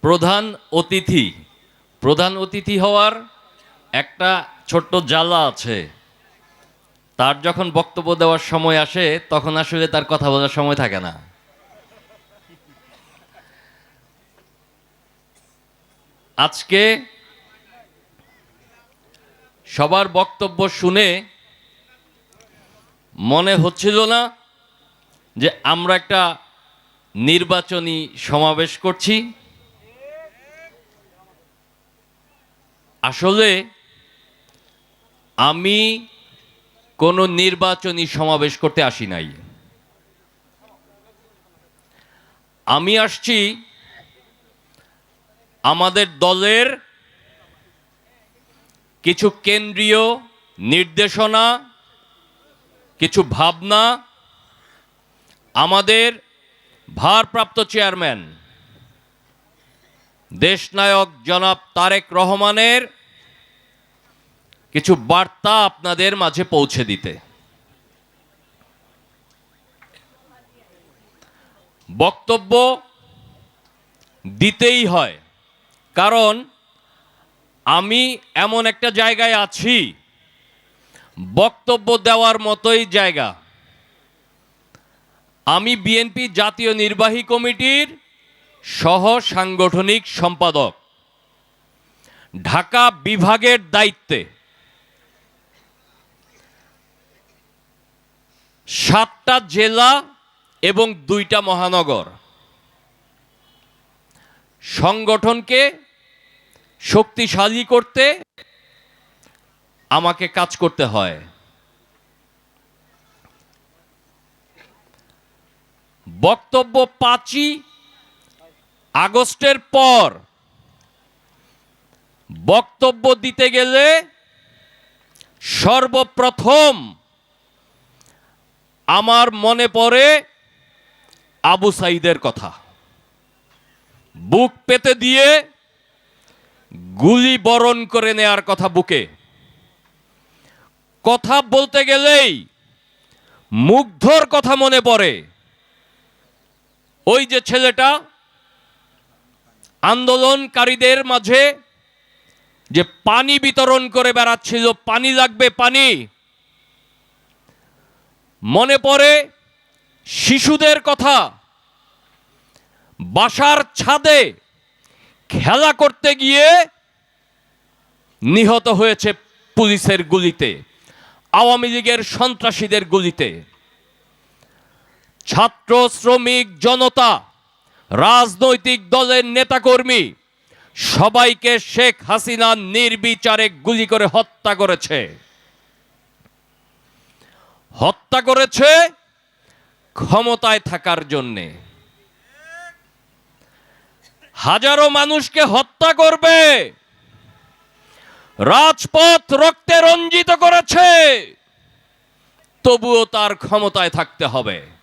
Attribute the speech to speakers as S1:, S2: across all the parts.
S1: প্রধান অতিথি। প্রধান অতিথি হওয়ার একটা ছোট্ট জ্বালা আছে। তার যখন বক্তব্য দেওয়ার সময় আসে, তখন আসলে তার কথা বলার সময় থাকে না। আজকে সবার বক্তব্য শুনে মনে হচ্ছিল না যে আমরা একটা নির্বাচনী সমাবেশ করছি। আসলে আমি কোনো নির্বাচনী সমাবেশ করতে আসি নাই। আমি আসছি আমাদের দলের কিছু কেন্দ্রীয় নির্দেশনা, কিছু ভাবনা, আমাদের ভারপ্রাপ্ত চেয়ারম্যান দেশনায়ক জনাব তারেক রহমানের কিছু বার্তা আপনাদের মাঝে পৌঁছে দিতে। বক্তব্য দিতেই হয়, কারণ আমি এমন একটা জায়গায় আছি, বক্তব্য দেওয়ার মতোই জায়গা। আমি বিএনপি জাতীয় নির্বাহী কমিটির সহ সাংগঠনিক সম্পাদক। ঢাকা বিভাগের দায়িত্বে সাতটা জেলা এবং দুইটা মহানগর। সংগঠনকে শক্তিশালী করতে আমাকে কাজ করতে হয়। বক্তব্য পাঁচই আগস্টের পর বক্তব্য দিতে গেলে সর্বপ্রথম আমার মনে পড়ে আবু সাইদের কথা। বুক পেতে দিয়ে গুলি বরণ করে নেয়ার কথা বুকে। কথা বলতে গেলেই মুগ্ধর কথা মনে পড়ে। ওই যে ছেলেটা আন্দোলনকারীদের মাঝে যে পানি বিতরণ করে বেড়াচ্ছিল, পানি লাগবে, পানি। মনে পড়ে শিশুদের কথা। বাসার ছাদে খেলা করতে গিয়ে নিহত হয়েছে পুলিশের গুলিতে, আওয়ামী লীগের সন্ত্রাসীদের গুলিতে। ছাত্র, শ্রমিক, জনতা রাজনৈতিক দলের নেতাকর্মী সবাইকে শেখ হাসিনা নির্বিচারে গুলি করে হত্যা করেছে। হত্যা করেছে ক্ষমতায় থাকার জন্যে। হাজারো মানুষকে হত্যা করবে। রাজপথ রক্তে রঞ্জিত করেছে। তবুও তার ক্ষমতায় থাকতে হবে।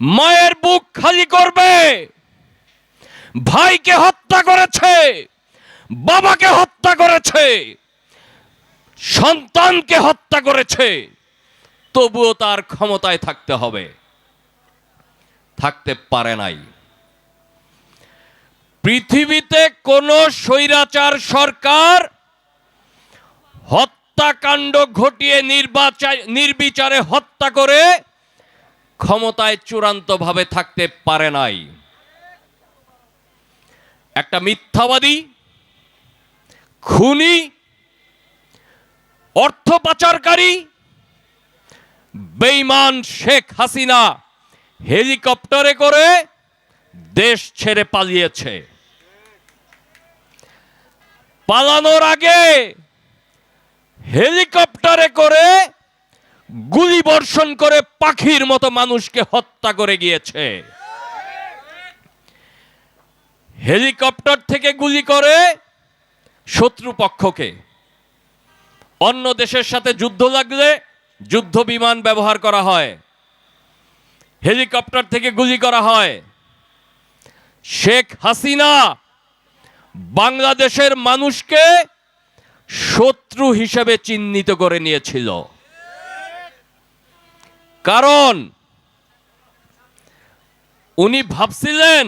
S1: মায়ের বুক খালি করবে। ভাইকে হত্যা করেছে, বাবাকে হত্যা করেছে, সন্তানকে হত্যা করেছে। তবুও তার ক্ষমতায় থাকতে হবে। থাকতে পারে নাই। পৃথিবীতে কোন স্বৈরাচার সরকার হত্যাকাণ্ড ঘটিয়ে নির্বাচন নির্বিচারে হত্যা করে ক্ষমতায় চূড়ান্তভাবে থাকতে পারে নাই। একটা মিথ্যাবাদী, খুনি, অর্থ পাচারকারী বেইমান শেখ হাসিনা হেলিকপ্টারে করে দেশ ছেড়ে পালিয়েছে। পালানোর আগে হেলিকপ্টারে করে বর্ষণ করে পাখির মতো মানুষকে হত্যা করে গিয়েছে। হেলিকপ্টার থেকে গুলি করে শত্রু পক্ষকে অন্য দেশের সাথে যুদ্ধ লাগলে যুদ্ধ বিমান ব্যবহার করা হয়। হেলিকপ্টার থেকে গুলি করা হয়। শেখ হাসিনা বাংলাদেশের মানুষকে শত্রু হিসেবে চিহ্নিত করে নিয়েছিল। কারণ উনি ভাবছিলেন